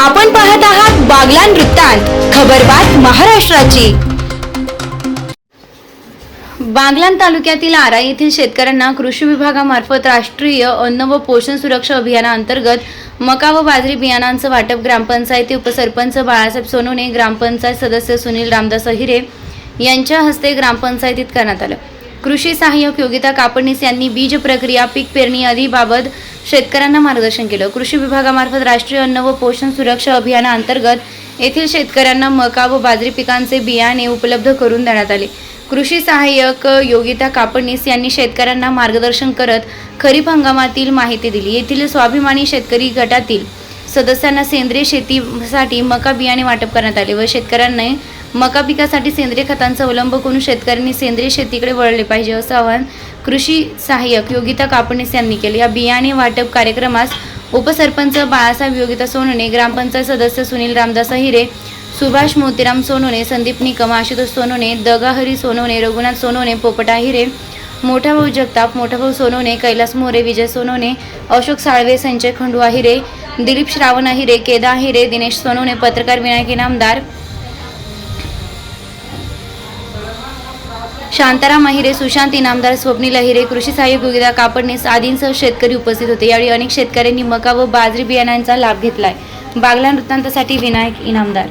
आपण पाहत आहात बागलान वृत्तांत खबरबात महाराष्ट्राची. बागलान तालुक्यातील आरा येथील शेतकऱ्यांना कृषी विभागामार्फत राष्ट्रीय अन्न व पोषण सुरक्षा अभियानाअंतर्गत मका व बाजरी बियाणांचं वाटप ग्रामपंचायती उपसरपंच बाळासाहेब सोनूने ग्रामपंचायत सदस्य सुनील रामदास अहिरे यांच्या हस्ते ग्रामपंचायतीत करण्यात आलं. कृषी सहाय्यक योगिता कापडणीस यांनी बीज प्रक्रिया पीक पेरणी आदीबाबत शेतकऱ्यांना मार्गदर्शन केलं. कृषी विभागामार्फत राष्ट्रीय अन्न व पोषण सुरक्षा अभियानाअंतर्गत येथील शेतकऱ्यांना मका व बाजरी पिकांचे बियाणे उपलब्ध करून देण्यात आले. कृषी सहाय्यक योगिता कापडणीस यांनी शेतकऱ्यांना मार्गदर्शन करत खरीप हंगामातील माहिती दिली. येथील स्वाभिमानी शेतकरी गटातील सदस्यांना सेंद्रिय शेतीसाठी मका बियाणे वाटप करण्यात आले व शेतकऱ्यांनी मका पिकासाठी सेंद्रिय खतांचा अवलंब करून शेतकऱ्यांनी सेंद्रिय शेतीकडे वळले पाहिजे असं आवाहन कृषी सहाय्यक योगिता कापणीस यांनी केले. या बियाणे वाटप कार्यक्रमास उपसरपंच बाळासाहेब योगिता सोनवणे ग्रामपंचायत सदस्य सुनील रामदास अहिरे सुभाष मोतीराम सोनवणे संदीप निकम आशुतोष सोनवणे दगाहरी सोनवणे रघुनाथ सोनवणे पोपटा हिरे मोठा भाऊ जगताप मोठा भाऊ सोनवणे कैलास मोरे विजय सोनवणे अशोक साळवे संजय खंडू अहिरे दिलीप श्रावण अहिरे केदा हिरे दिनेश सोनवणे पत्रकार विनायक इनामदार शांताराम अहिरे सुशांत इनामदार स्वप्नील अहिरे कृषी सहाय्यक योगिता कापडणीस आदींसह शेतकरी उपस्थित होते. यावेळी अनेक शेतकऱ्यांनी मका व बाजरी बियाण्यांचा लाभ घेतलाय. बागला वृत्तांतासाठी विनायक इनामदार.